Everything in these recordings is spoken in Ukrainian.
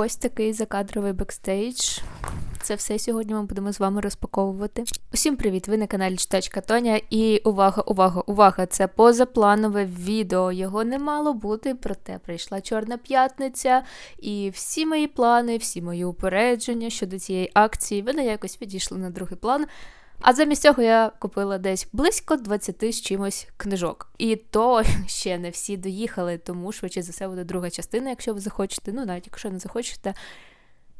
Ось такий закадровий бекстейдж. Це все сьогодні ми будемо з вами розпаковувати. Усім привіт! Ви на каналі Читачка Тоня. І увага, увага, увага! Це позапланове відео. Його не мало бути, проте прийшла Чорна п'ятниця, і всі мої плани, всі мої упередження щодо цієї акції, вони якось відійшли на другий план. А замість цього я купила десь близько 20 з чимось книжок. І то ще не всі доїхали, тому швидше за все буде друга частина, якщо ви захочете. Ну, навіть якщо не захочете,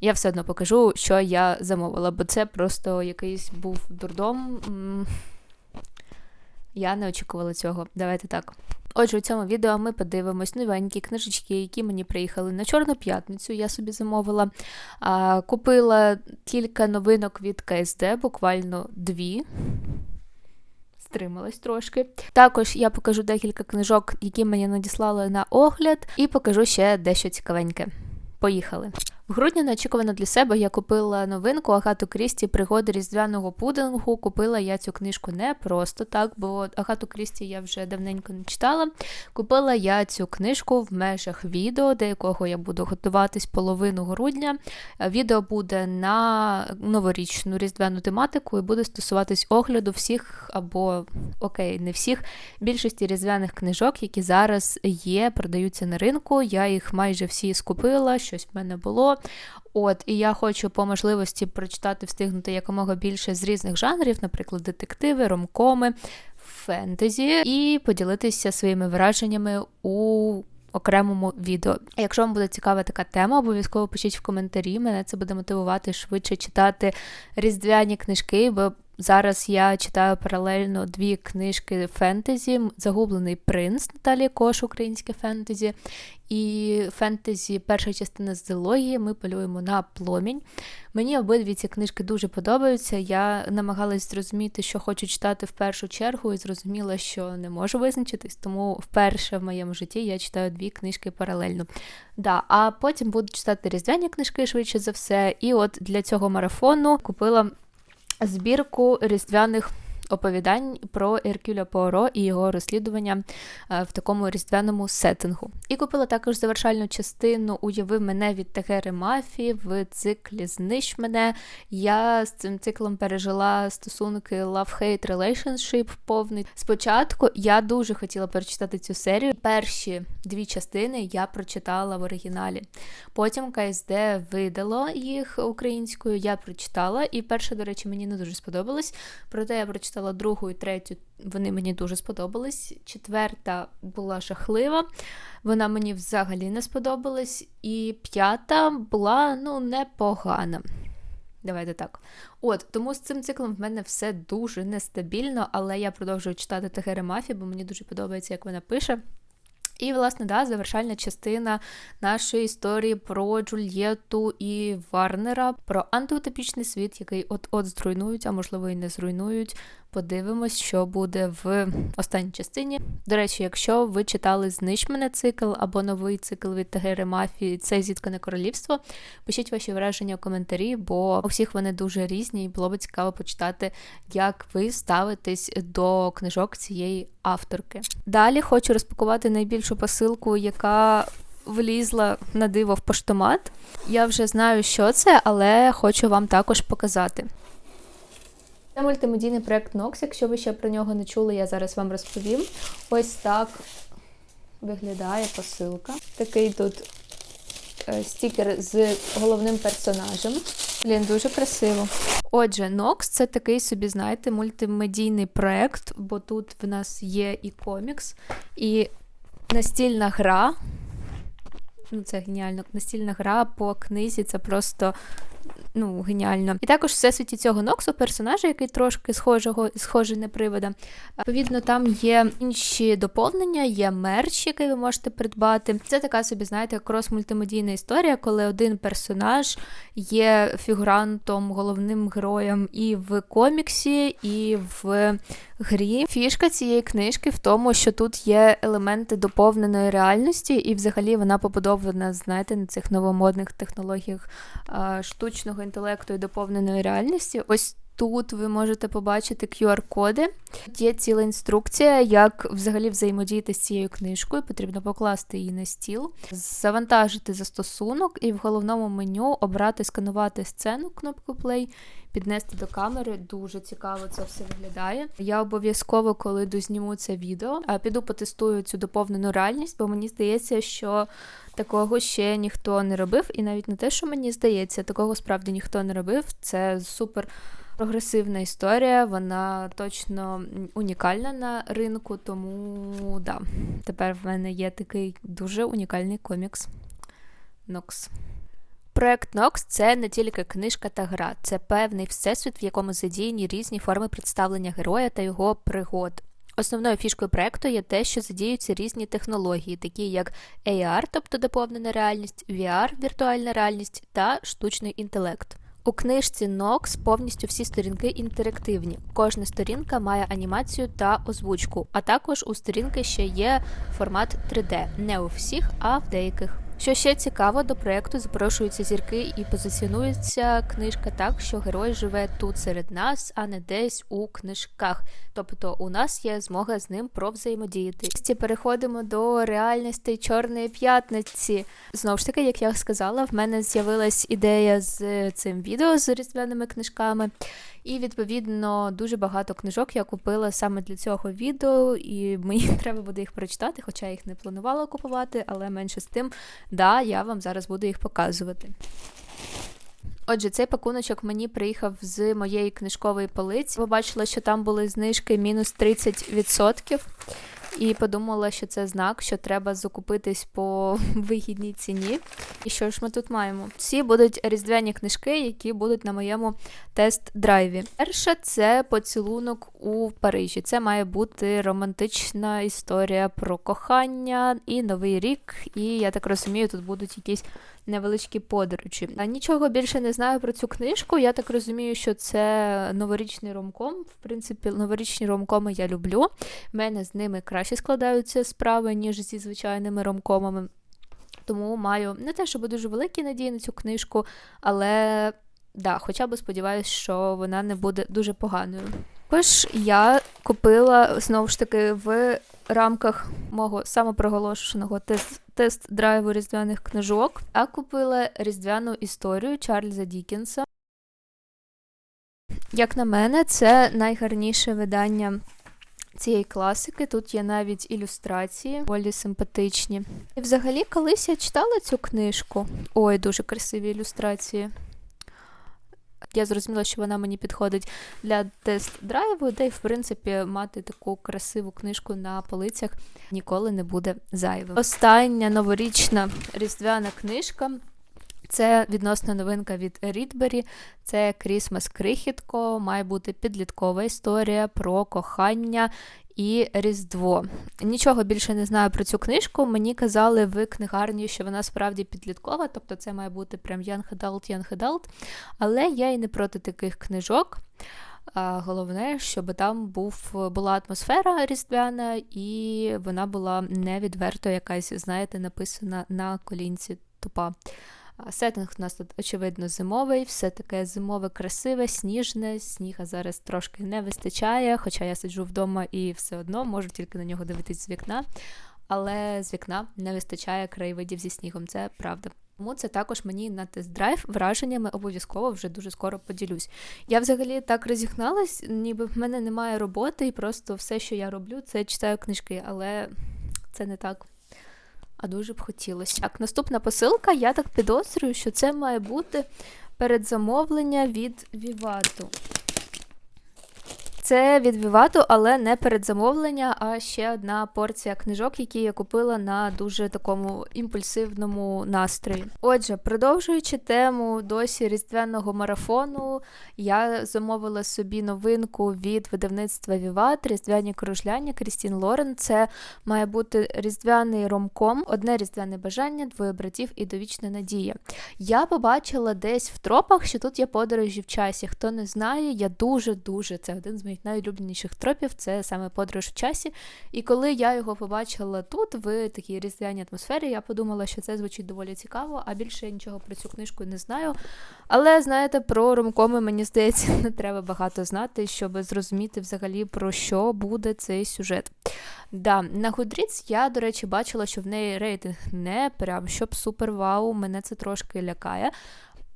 я все одно покажу, що я замовила, бо це просто якийсь був дурдом. Я не очікувала цього. Давайте так. Отже, у цьому відео ми подивимось новенькі книжечки, які мені приїхали на Чорну п'ятницю. Я собі замовила. А, Купила кілька новинок від КСД, буквально дві. Стрималась трошки. Також я покажу декілька книжок, які мені надіслали на огляд, і покажу ще дещо цікавеньке. Поїхали. В грудні неочікувано для себе я купила новинку Агату Крісті Пригоди різдвяного пудингу. Купила я цю книжку не просто так, бо Агату Крісті я вже давненько не читала. Купила я цю книжку в межах відео, до якого я буду готуватись половину грудня. Відео буде на новорічну різдвяну тематику і буде стосуватись огляду всіх або окей, не всіх більшості різдвяних книжок, які зараз є, продаються на ринку. Я їх майже всі скупила, щось в мене було. От, і я хочу по можливості прочитати, встигнути якомога більше з різних жанрів, наприклад, детективи, ромкоми, фентезі, і поділитися своїми враженнями у окремому відео. Якщо вам буде цікава така тема, обов'язково пишіть в коментарі. Мене це буде мотивувати швидше читати різдвяні книжки, бо Зараз я читаю паралельно дві книжки фентезі: Загублений принц Наталії Кош, українське фентезі, і фентезі перша частина з зоології ми полюємо на пломінь. Мені обидві ці книжки дуже подобаються. Я намагалась зрозуміти, що хочу читати в першу чергу, і зрозуміла, що не можу визначитись, тому вперше в моєму житті я читаю дві книжки паралельно. Да, А потім буду читати різдвяні книжки швидше за все. І от для цього марафону купила збірку різдвяних оповідань про Еркюля Пуаро і його розслідування е, в такому різдвяному сеттингу. І купила також завершальну частину Уяви мене від Тегери Мафі в циклі Знищ мене. Я з цим циклом пережила стосунки Love-Hate Relationship повний. Спочатку я дуже хотіла перечитати цю серію. Перші дві частини я прочитала в оригіналі. Потім КСД видало їх українською, я прочитала, і перша, до речі, мені не дуже сподобалось. Проте я прочитала виписала другу і третю, вони мені дуже сподобались. Четверта була жахлива, вона мені взагалі не сподобалась. І п'ята була ну, непогана. Давайте так. От, тому з цим циклом в мене все дуже нестабільно, але я продовжую читати Тегери Мафі, бо мені дуже подобається, як вона пише. І, власне, да, завершальна частина нашої історії про Джульєту і Варнера, про антиутопічний світ, який от-от зруйнують, а можливо і не зруйнують. Подивимось, що буде в останній частині. До речі, якщо ви читали Знищ мене цикл або новий цикл від Тагери Мафії, це зіткане королівство. Пишіть ваші враження у коментарі, бо у всіх вони дуже різні, і було б цікаво почитати, як ви ставитесь до книжок цієї авторки. Далі хочу розпакувати найбільшу посилку, яка влізла на диво в поштомат. Я вже знаю, що це, але хочу вам також показати. Це мультимедійний проект Nox. Якщо ви ще про нього не чули, я зараз вам розповім. Ось так виглядає посилка. Такий тут е, стікер з головним персонажем. Блін, дуже красиво. Отже, Nox це такий собі, знаєте, мультимедійний проект, бо тут в нас є і комікс, і настільна гра. Ну, це геніально. Настільна гра по книзі це просто ну, геніально. І також в всесвіті цього Ноксу персонажа, який трошки схожого, схожий на привода. Відповідно, там є інші доповнення, є мерч, який ви можете придбати. Це така собі, знаєте, крос-мультимедійна історія, коли один персонаж є фігурантом, головним героєм і в коміксі, і в грі. Фішка цієї книжки в тому, що тут є елементи доповненої реальності, і взагалі вона побудована, знаєте, на цих новомодних технологіях штучного інтелекту і доповненої реальності. Ось Тут ви можете побачити QR-коди. Є ціла інструкція, як взагалі взаємодіяти з цією книжкою. Потрібно покласти її на стіл, завантажити застосунок і в головному меню обрати сканувати сцену кнопку Play, піднести до камери. Дуже цікаво це все виглядає. Я обов'язково, коли дозніму це відео, піду потестую цю доповнену реальність, бо мені здається, що такого ще ніхто не робив, і навіть не те, що мені здається, такого справді ніхто не робив. Це супер. Прогресивна історія, вона точно унікальна на ринку, тому да, тепер в мене є такий дуже унікальний комікс. Нокс. Проект Нокс це не тільки книжка та гра, це певний всесвіт, в якому задіяні різні форми представлення героя та його пригод. Основною фішкою проекту є те, що задіються різні технології, такі як AR, тобто доповнена реальність, VR, віртуальна реальність та штучний інтелект. У книжці Nox повністю всі сторінки інтерактивні. Кожна сторінка має анімацію та озвучку, а також у сторінки ще є формат 3D, не у всіх, а в деяких. Що ще цікаво, до проєкту запрошуються зірки і позиціонується книжка так, що герой живе тут серед нас, а не десь у книжках. Тобто у нас є змога з ним провзаємодіяти. Переходимо до реальності Чорної п'ятниці. Знову ж таки, як я сказала, в мене з'явилась ідея з цим відео з різдвяними книжками. І, відповідно, дуже багато книжок я купила саме для цього відео, і мені треба буде їх прочитати, хоча я їх не планувала купувати, але менше з тим, да, я вам зараз буду їх показувати. Отже, цей пакуночок мені приїхав з моєї книжкової полиці. Побачила, що там були знижки мінус 30% і подумала, що це знак, що треба закупитись по вигідній ціні. І що ж ми тут маємо? Всі будуть різдвяні книжки, які будуть на моєму тест-драйві. Перше це поцілунок у Парижі. Це має бути романтична історія про кохання і новий рік. І я так розумію, тут будуть якісь невеличкі подорожі. Нічого більше не знаю про цю книжку. Я так розумію, що це новорічний ромком. В принципі, новорічні ромкоми я люблю. В мене з ними краще складаються справи, ніж зі звичайними ромкомами. Тому маю не те, щоб дуже великі надії на цю книжку, але да, хоча б сподіваюся, що вона не буде дуже поганою. Також я купила знову ж таки в рамках мого самопроголошеного тест-драйву різдвяних книжок, а купила різдвяну історію Чарльза Дікінса. Як на мене, це найгарніше видання цієї класики. Тут є навіть ілюстрації, доволі симпатичні. І взагалі, колись я читала цю книжку. Ой, дуже красиві ілюстрації. Я зрозуміла, що вона мені підходить для тест-драйву, де й, в принципі, мати таку красиву книжку на полицях ніколи не буде зайвим. Остання новорічна різдвяна книжка. Це відносна новинка від Рідбері, це Крісмас Крихітко, має бути підліткова історія про кохання і Різдво. Нічого більше не знаю про цю книжку. Мені казали в книгарні, що вона справді підліткова, тобто це має бути прям Young Adult, Young Adult. Але я і не проти таких книжок. Головне, щоб там був, була атмосфера різдвяна, і вона була не відверто якась, знаєте, написана на колінці тупа. Сеттинг у нас тут, очевидно, зимовий, все таке зимове, красиве, сніжне, сніга зараз трошки не вистачає, хоча я сиджу вдома і все одно можу тільки на нього дивитись з вікна, але з вікна не вистачає краєвидів зі снігом, це правда. Тому це також мені на тест-драйв враженнями обов'язково вже дуже скоро поділюсь. Я взагалі так розігналась, ніби в мене немає роботи, і просто все, що я роблю, це читаю книжки, але це не так а дуже б хотілося. Так, наступна посилка, я так підозрюю, що це має бути передзамовлення від Вівату. Це від Вівату, але не передзамовлення, а ще одна порція книжок, які я купила на дуже такому імпульсивному настрої. Отже, продовжуючи тему досі різдвяного марафону, я замовила собі новинку від видавництва Віват, різдвяні кружляння Крістін Лорен. Це має бути різдвяний ромком, одне різдвяне бажання, двоє братів і довічна надія. Я побачила десь в тропах, що тут є подорожі в часі. Хто не знає, я дуже-дуже це один з моїх моїх найулюбленіших тропів це саме подорож в часі. І коли я його побачила тут, в такій різдвяній атмосфері, я подумала, що це звучить доволі цікаво, а більше я нічого про цю книжку не знаю. Але знаєте, про ромкоми, мені здається, не треба багато знати, щоб зрозуміти взагалі про що буде цей сюжет. Да, На Goodreads я, до речі, бачила, що в неї рейтинг не прям щоб супер вау, мене це трошки лякає.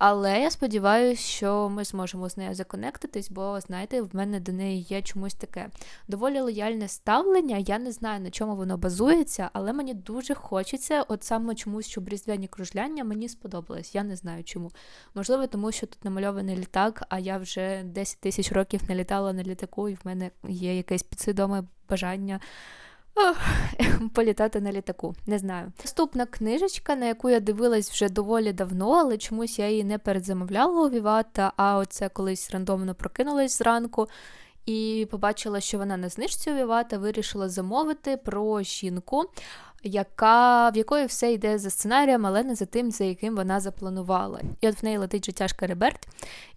Але я сподіваюся, що ми зможемо з нею законектитись, бо, знаєте, в мене до неї є чомусь таке доволі лояльне ставлення. Я не знаю, на чому воно базується, але мені дуже хочеться, от саме чомусь, щоб різдвяні кружляння мені сподобалось. Я не знаю чому. Можливо, тому що тут намальований літак, а я вже 10 тисяч років не літала на літаку, і в мене є якесь підсвідоме бажання. Політати на літаку, не знаю. Наступна книжечка, на яку я дивилась вже доволі давно, але чомусь я її не передзамовляла у Вівата, а оце колись рандомно прокинулась зранку і побачила, що вона на знижці у вирішила замовити про жінку яка, в якої все йде за сценарієм, але не за тим, за яким вона запланувала. І от в неї летить життя Шкереберт,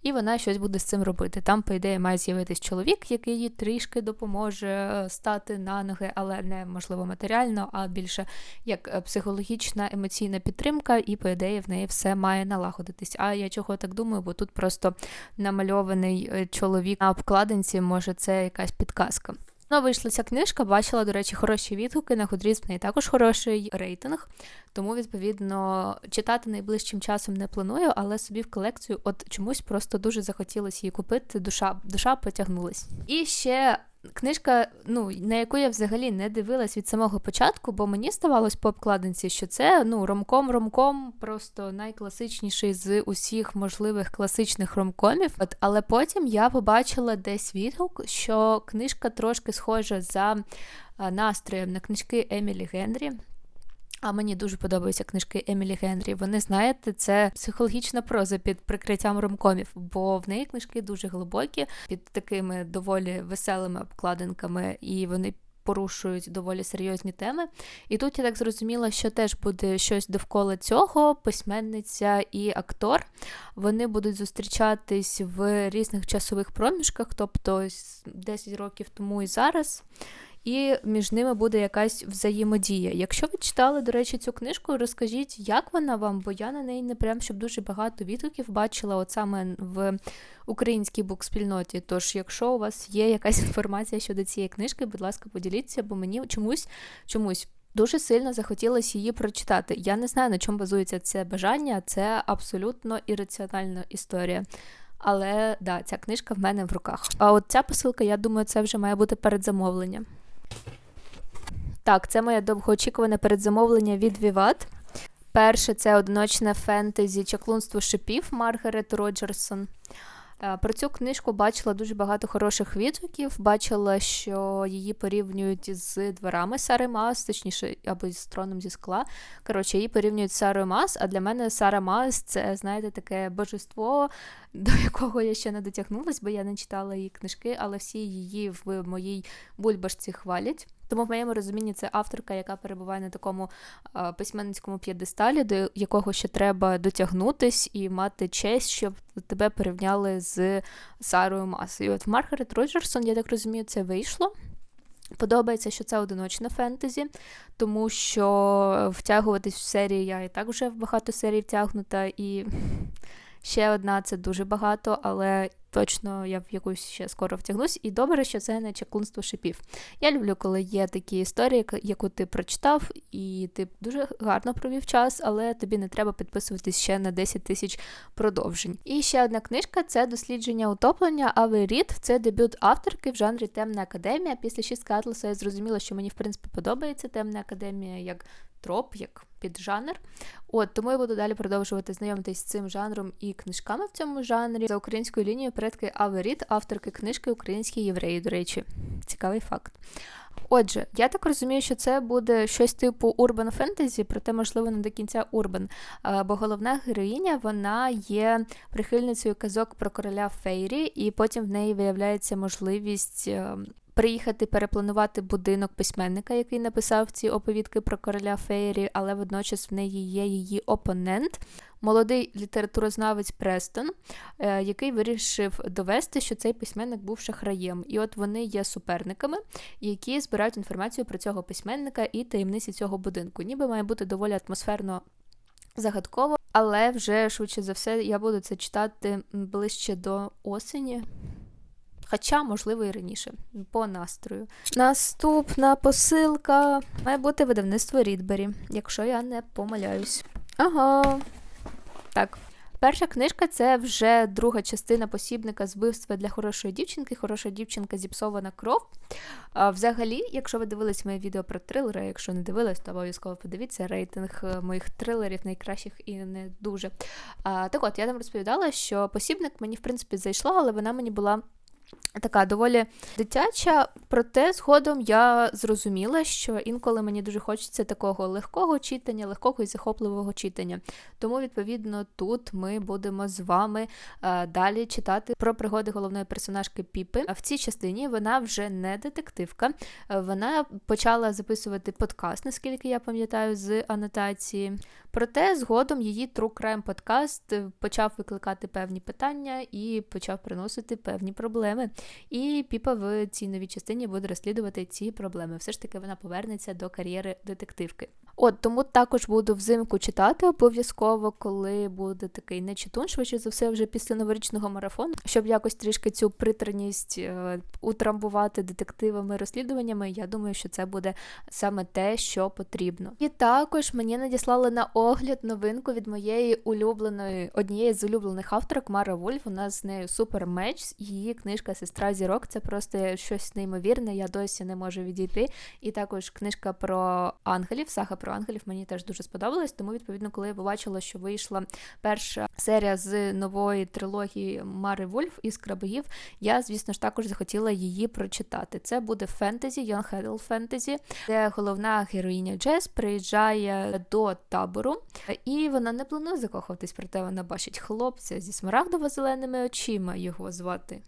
і вона щось буде з цим робити. Там, по ідеї, має з'явитись чоловік, який їй трішки допоможе е, стати на ноги, але не можливо матеріально, а більше як е, психологічна емоційна підтримка, і, по ідеї, в неї все має налагодитись. А я чого так думаю, бо тут просто намальований е, чоловік на обкладинці, може, це якась підказка. Ну, вийшла ця книжка, бачила, до речі, хороші відгуки на Goodreads, в також хороший рейтинг. Тому, відповідно, читати найближчим часом не планую, але собі в колекцію от чомусь просто дуже захотілося її купити. Душа душа потягнулась. І ще Книжка, ну, на яку я взагалі не дивилась від самого початку, бо мені здавалось по обкладинці, що це ну, ромком-ромком, просто найкласичніший з усіх можливих класичних ромкомів. От, Але потім я побачила десь відгук, що книжка трошки схожа за настроєм на книжки Емілі Генрі. А мені дуже подобаються книжки Емілі Генрі. Вони, знаєте, це психологічна проза під прикриттям ромкомів, бо в неї книжки дуже глибокі, під такими доволі веселими обкладинками, і вони порушують доволі серйозні теми. І тут я так зрозуміла, що теж буде щось довкола цього. Письменниця і актор. Вони будуть зустрічатись в різних часових проміжках, тобто 10 років тому і зараз і між ними буде якась взаємодія. Якщо ви читали, до речі, цю книжку, розкажіть, як вона вам, бо я на неї не прям щоб дуже багато відгуків бачила, от саме в українській букспільноті. Тож, якщо у вас є якась інформація щодо цієї книжки, будь ласка, поділіться, бо мені чомусь чомусь. Дуже сильно захотілося її прочитати. Я не знаю, на чому базується це бажання, це абсолютно ірраціональна історія. Але да, ця книжка в мене в руках. А от ця посилка, я думаю, це вже має бути передзамовлення. Так, це моє довгоочікуване передзамовлення від Віват. Перше це одиночне фентезі чаклунство шипів Маргарет Роджерсон. Е, про цю книжку бачила дуже багато хороших відгуків. Бачила, що її порівнюють з дворами Сари Мас, точніше, або з троном зі скла. Коротше, її порівнюють з Сарою Мас, а для мене Сара Мас це, знаєте, таке божество, до якого я ще не дотягнулась, бо я не читала її книжки, але всі її в моїй бульбашці хвалять. Тому в моєму розумінні це авторка, яка перебуває на такому а, письменницькому п'єдесталі, до якого ще треба дотягнутись і мати честь, щоб тебе порівняли з Сарою Мас. І от Маргарет Роджерсон, я так розумію, це вийшло. Подобається, що це одиночне фентезі, тому що втягуватись в серії я і так вже в багато серій втягнута, і ще одна це дуже багато, але точно я в якусь ще скоро втягнусь, і добре, що це не чаклунство шипів. Я люблю, коли є такі історії, яку ти прочитав, і ти дуже гарно провів час, але тобі не треба підписуватись ще на 10 тисяч продовжень. І ще одна книжка це дослідження утоплення. Ави Рід це дебют авторки в жанрі Темна академія. Після шістки Атласа я зрозуміла, що мені в принципі подобається темна академія як троп, як піджанр. От тому я буду далі продовжувати знайомитись з цим жанром і книжками в цьому жанрі. За українською лінією предки Аверіт, авторки книжки Українські євреї, до речі, цікавий факт. Отже, я так розумію, що це буде щось типу урбан фентезі, проте, можливо, не до кінця урбан. Бо головна героїня вона є прихильницею казок про короля Фейрі, і потім в неї виявляється можливість ем, приїхати перепланувати будинок письменника, який написав ці оповідки про короля Фейрі, але водночас в неї є її опонент. Молодий літературознавець Престон, е, який вирішив довести, що цей письменник був шахраєм. І от вони є суперниками, які збирають інформацію про цього письменника і таємниці цього будинку. Ніби має бути доволі атмосферно загадково, але вже швидше за все я буду це читати ближче до осені. Хоча, можливо, і раніше, по настрою. Наступна посилка має бути видавництво Рідбері, якщо я не помиляюсь. Ага. Так. Перша книжка це вже друга частина посібника збивства для хорошої дівчинки. Хороша дівчинка зіпсована кров. А, Взагалі, якщо ви дивились моє відео про трилери, якщо не дивились, то обов'язково подивіться рейтинг е, моїх трилерів, найкращих і не дуже. А, Так от, я там розповідала, що посібник мені, в принципі, зайшла, але вона мені була така доволі дитяча, проте згодом я зрозуміла, що інколи мені дуже хочеться такого легкого читання, легкого і захопливого читання. Тому, відповідно, тут ми будемо з вами а, далі читати про пригоди головної персонажки Піпи. А в цій частині вона вже не детективка, вона почала записувати подкаст, наскільки я пам'ятаю, з анотації. Проте згодом її True Crime подкаст почав викликати певні питання і почав приносити певні проблеми. І Піпа в цій новій частині буде розслідувати ці проблеми. Все ж таки вона повернеться до кар'єри детективки. От тому також буду взимку читати обов'язково, коли буде такий нечитун, швидше за все, вже після новорічного марафону, щоб якось трішки цю притерність е, утрамбувати детективами, розслідуваннями. Я думаю, що це буде саме те, що потрібно. І також мені надіслали на огляд новинку від моєї улюбленої однієї з улюблених авторок Мара Вольф. У нас з нею супер меч. Її книжка Сестра Зірок. Це просто щось неймовірне. Я досі не можу відійти. І також книжка про ангелів, сага про ангелів мені теж дуже сподобалась. Тому, відповідно, коли я побачила, що вийшла перша серія з нової трилогії Мари Вольф із крабогів, я, звісно ж, також захотіла її прочитати. Це буде фентезі, Young Adult Fantasy, де головна героїня Джес приїжджає до табору, і вона не планує закохуватись, проте вона бачить хлопця зі смарагдово-зеленими очима його звати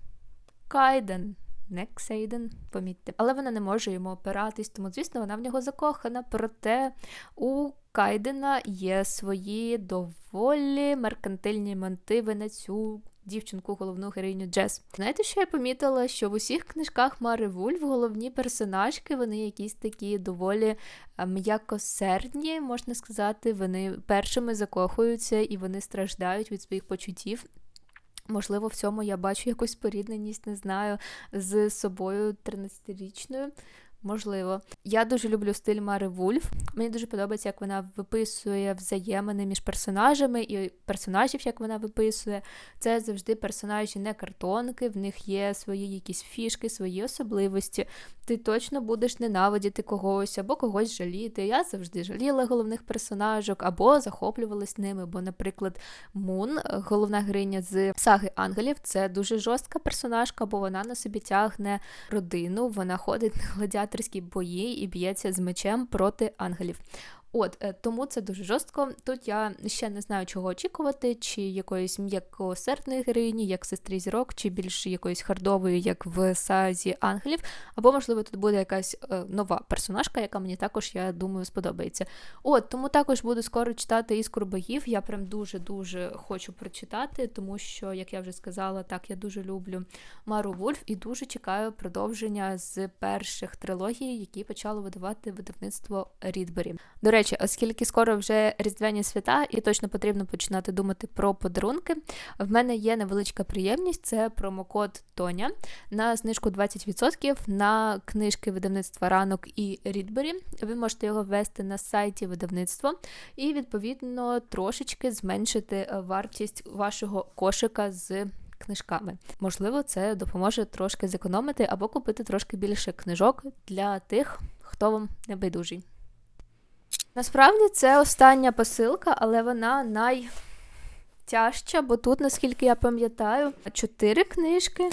Кайден. Не Ксейден, помітьте. Але вона не може йому опиратись, тому, звісно, вона в нього закохана. Проте у Кайдена є свої доволі меркантильні мотиви на цю дівчинку, головну героїню Джес. Знаєте, що я помітила? Що в усіх книжках Мари Вульф головні персонажки, вони якісь такі доволі м'якосердні, можна сказати. Вони першими закохуються і вони страждають від своїх почуттів. Можливо, в цьому я бачу якусь порідненість, не знаю, з собою 13-річною. Можливо, я дуже люблю стиль Мари Вульф. Мені дуже подобається, як вона виписує взаємини між персонажами і персонажів, як вона виписує. Це завжди персонажі не картонки, в них є свої якісь фішки, свої особливості. Ти точно будеш ненавидіти когось або когось жаліти. Я завжди жаліла головних персонажок, або захоплювалась ними. Бо, наприклад, Мун, головна героїня з саги ангелів, це дуже жорстка персонажка, бо вона на собі тягне родину, вона ходить на гладіаторські бої і б'ється з мечем проти ангелів. От е, тому це дуже жорстко. Тут я ще не знаю, чого очікувати, чи якоїсь м'якосердної героїні, як сестри зірок, чи більш якоїсь хардової, як в сазі ангелів, або, можливо, тут буде якась е, нова персонажка, яка мені також, я думаю, сподобається. От тому також буду скоро читати із богів. Я прям дуже-дуже хочу прочитати, тому що, як я вже сказала, так я дуже люблю Мару Вульф і дуже чекаю продовження з перших трилогій, які почало видавати видавництво Рідбері. До речі, оскільки скоро вже різдвяні свята, і точно потрібно починати думати про подарунки. В мене є невеличка приємність це промокод Тоня на знижку 20% на книжки видавництва ранок і Рідбері. Ви можете його ввести на сайті видавництва і, відповідно, трошечки зменшити вартість вашого кошика з. Книжками. Можливо, це допоможе трошки зекономити або купити трошки більше книжок для тих, хто вам не байдужий. Насправді це остання посилка, але вона найтяжча, бо тут, наскільки я пам'ятаю, чотири книжки.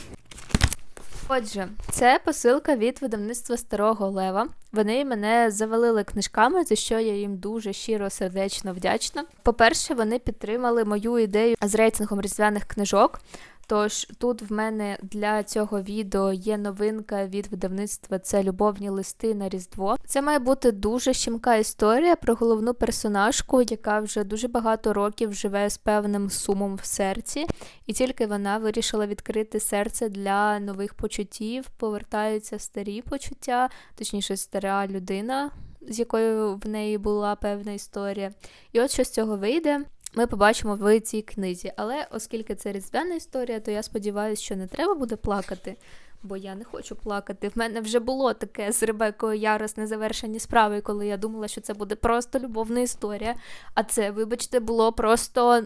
Отже, це посилка від видавництва Старого Лева. Вони мене завалили книжками, за що я їм дуже щиро сердечно вдячна. По-перше, вони підтримали мою ідею з рейтингом різдвяних книжок. Тож тут в мене для цього відео є новинка від видавництва це любовні листи на Різдво. Це має бути дуже щемка історія про головну персонажку, яка вже дуже багато років живе з певним сумом в серці, і тільки вона вирішила відкрити серце для нових почуттів, повертаються старі почуття, точніше, стара людина. З якою в неї була певна історія. І от що з цього вийде ми побачимо в цій книзі. Але оскільки це різдвяна історія, то я сподіваюся, що не треба буде плакати, бо я не хочу плакати. В мене вже було таке з Ребекою Ярос незавершені справи, коли я думала, що це буде просто любовна історія. А це, вибачте, було просто.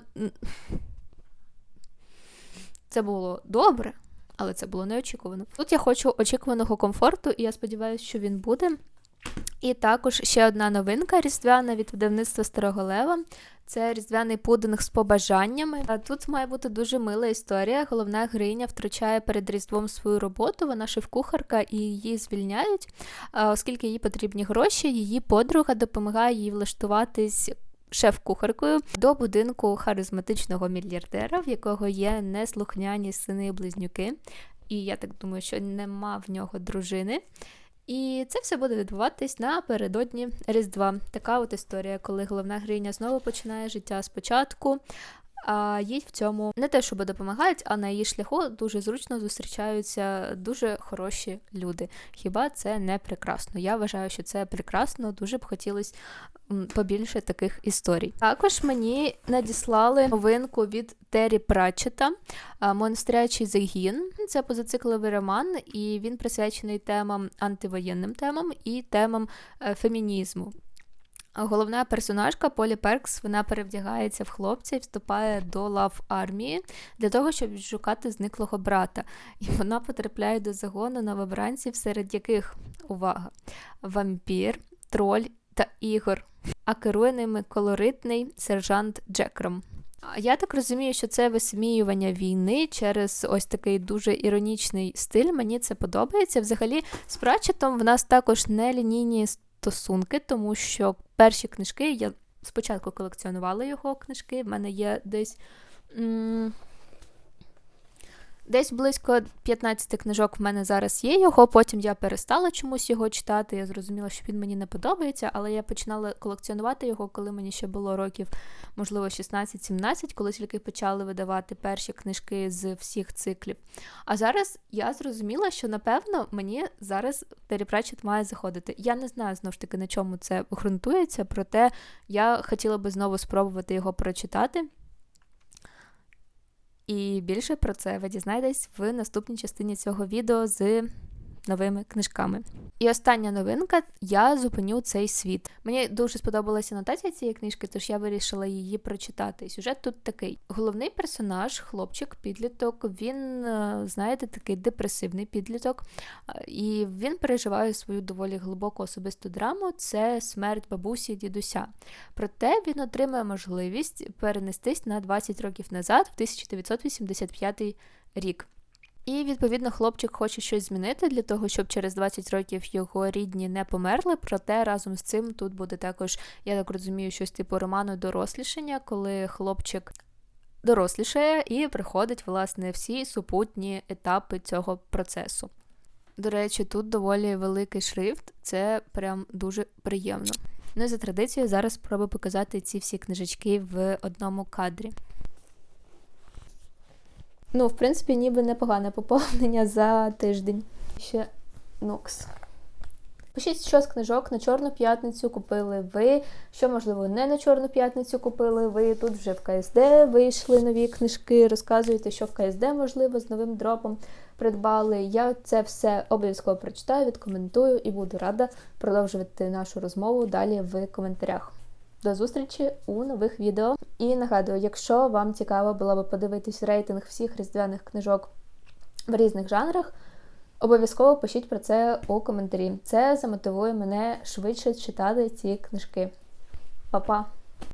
Це було добре. Але це було неочікувано. Тут я хочу очікуваного комфорту, і я сподіваюся, що він буде. І також ще одна новинка різдвяна від видавництва Старого Лева. Це різдвяний пудинг з побажаннями. Тут має бути дуже мила історія. Головна героїня втрачає перед різдвом свою роботу. Вона шеф-кухарка і її звільняють, оскільки їй потрібні гроші. Її подруга допомагає їй влаштуватись. Шеф-кухаркою до будинку харизматичного мільярдера, в якого є неслухняні сини і близнюки. І я так думаю, що нема в нього дружини. І це все буде відбуватись напередодні Різдва. Така от історія, коли головна героїня знову починає життя спочатку. А їй в цьому не те, щоб допомагають, а на її шляху дуже зручно зустрічаються дуже хороші люди. Хіба це не прекрасно? Я вважаю, що це прекрасно. Дуже б хотілося побільше таких історій. Також мені надіслали новинку від Террі Пратчета Монстрячий загін. Це позацикливий роман, і він присвячений темам антивоєнним темам і темам е, фемінізму. Головна персонажка Полі Перкс вона перевдягається в хлопця і вступає до лав армії для того, щоб відшукати зниклого брата. І вона потрапляє до загону новобранців, серед яких увага, вампір, троль та ігор, а керує ними колоритний сержант Джекром. Я так розумію, що це висміювання війни через ось такий дуже іронічний стиль. Мені це подобається. Взагалі, з Пратчетом в нас також не лінійні стосунки, тому що перші книжки я спочатку колекціонувала його книжки. В мене є десь. Десь близько 15 книжок в мене зараз є його. Потім я перестала чомусь його читати. Я зрозуміла, що він мені не подобається, але я починала колекціонувати його, коли мені ще було років, можливо, 16-17, коли тільки почали видавати перші книжки з всіх циклів. А зараз я зрозуміла, що напевно мені зараз Террі має заходити. Я не знаю знову ж таки на чому це ґрунтується, проте я хотіла би знову спробувати його прочитати. І більше про це ви дізнаєтесь в наступній частині цього відео з новими книжками. І остання новинка: я зупиню цей світ. Мені дуже сподобалася нотація цієї книжки, тож я вирішила її прочитати. Сюжет тут такий: головний персонаж, хлопчик, підліток. Він, е, знаєте, такий депресивний підліток, е, і він переживає свою доволі глибоку особисту драму. Це смерть бабусі і дідуся. Проте він отримує можливість перенестись на 20 років назад, в 1985 рік. І, відповідно, хлопчик хоче щось змінити для того, щоб через 20 років його рідні не померли. Проте разом з цим тут буде також, я так розумію, щось типу роману дорослішання, коли хлопчик дорослішає і приходить, власне, всі супутні етапи цього процесу. До речі, тут доволі великий шрифт, це прям дуже приємно. Ну і за традицією зараз спробую показати ці всі книжечки в одному кадрі. Ну, в принципі, ніби непогане поповнення за тиждень. Ще Нокс. Пишіть, що з книжок на Чорну п'ятницю купили ви, що, можливо, не на Чорну п'ятницю купили ви. Тут вже в КСД вийшли нові книжки. Розказуєте, що в КСД, можливо, з новим дропом придбали. Я це все обов'язково прочитаю, відкоментую і буду рада продовжувати нашу розмову далі в коментарях. До зустрічі у нових відео. І нагадую, якщо вам цікаво було би подивитись рейтинг всіх різдвяних книжок в різних жанрах, обов'язково пишіть про це у коментарі. Це замотивує мене швидше читати ці книжки. Па-па!